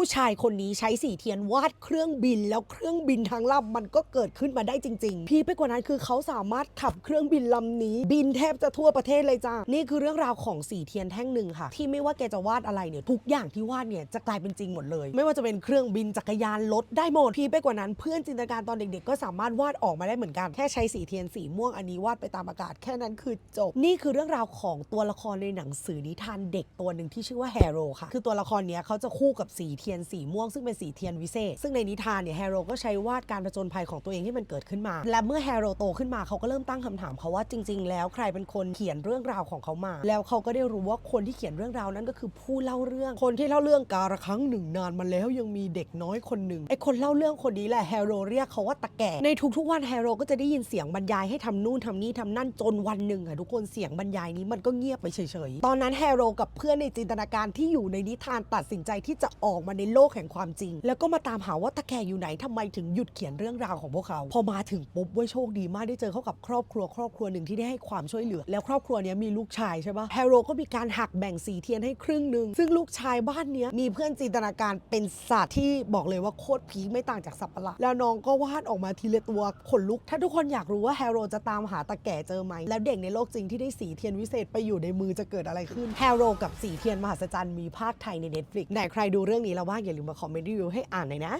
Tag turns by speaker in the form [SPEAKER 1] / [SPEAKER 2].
[SPEAKER 1] ผู้ชายคนนี้ใช้สีเทียนวาดเครื่องบิน แล้วเครื่องบินทั้งลำมันก็เกิดขึ้นมาได้จริง ๆ พี่ไปกว่านั้นคือเขาสามารถขับเครื่องบินลำนี้ บินแทบจะทั่วประเทศเลยจ้านี่คือเรื่องราวของสีเทียนแท่งหนึ่งค่ะ ที่ไม่ว่าแกจะวาดอะไรเนี่ยทุกอย่างที่วาดเนี่ยจะกลายเป็นจริงหมดเลย ไม่ว่าจะเป็นเครื่องบินจักรยานรถได้หมดพี่ไปกว่านั้นเพื่อนจินตนาการตอนเด็กๆ ก็สามารถวาดออกมาได้เหมือนกันแค่ใช้สีเทียนสีม่วงอันนี้วาดไปตามอากาศแค่นั้นคือจบนี่คือเรื่องราวของตัวละครในหนังสือนิทานเด็กตัวหนึ่งที่ชื่อว่าแฮโรค่ะ คือตัวละครเนี้ยเขาจะคู่กับสีเทียนียนสีม่วงซึ่งเป็นสีเทียนวิเศษ ซึ่งในนิทานเนี่ยแฮร์โรก็ใช้วาดการผจญภัยของตัวเองที่มันเกิดขึ้นมา และเมื่อแฮร์โรโตขึ้นมาเขาก็เริ่มตั้งคำถามเขาว่าจริง ๆ แล้วใครเป็นคนเขียนเรื่องราวของเขามา แล้วเขาก็ได้รู้ว่าคนที่เขียนเรื่องราวนั้นก็คือผู้เล่าเรื่อง คนที่เล่าเรื่องกาละครั้งหนึ่งนานมาแล้วยังมีเด็กน้อยคนหนึ่งไอคนเล่าเรื่องคนนี้แหละแฮร์โรเรียกเขาว่าตะแก่ในทุกๆวันแฮร์โรก็จะได้ยินเสียงบรรยายให้ทำนู่นทำนี่ทำนั่นจนวันหนึ่งอะทุกคนเสียงบรรยายนี้มันก็เงียบไปเฉยๆตอนนั้นแฮร์โรกับเพื่อนในจินตนาการที่อยู่ในนิทานตัดสินใจที่จะออกมาในโลกแห่งความจริง แล้วก็มาตามหาว่าตะแก่อยู่ไหนทำไมถึงหยุดเขียนเรื่องราวของพวกเขา พอมาถึงปุ๊บว้ยโชคดีมากได้เจอเข้ากับครอบครัวครอบครัวหนึ่งที่ได้ให้ความช่วยเหลือ แล้วครอบครัวนี้มีลูกชายใช่ปะแฮร์โรก็มีการหักแบ่งสีเทียนให้ครึ่งหนึ่งซึ่งลูกชายบ้านนี้มีเพื่อนจินตนาการเป็นสัตว์ที่บอกเลยว่าโคตรพีคไม่ต่างจากสัตว์ประหลาดแล้วน้องก็วาดออกมาทีละตัวขนลุก ถ้าทุกคนอยากรู้ว่าแฮร์โรจะตามหาตาแก่เจอไหมแล้วเด็กในโลกจริงที่ได้สีเทียนวิเศษไปอยู่ในมือจะเกิดอะไรขึ้นแฮร์โรกับสีเทียนมหัศจรรย์มีภาคไทยใน Netflix ไหนใครดูเรื่องนี้แล้วว่าอย่าลืมมาคอมเมนต์รีวิวให้อ่านหน่อยนะ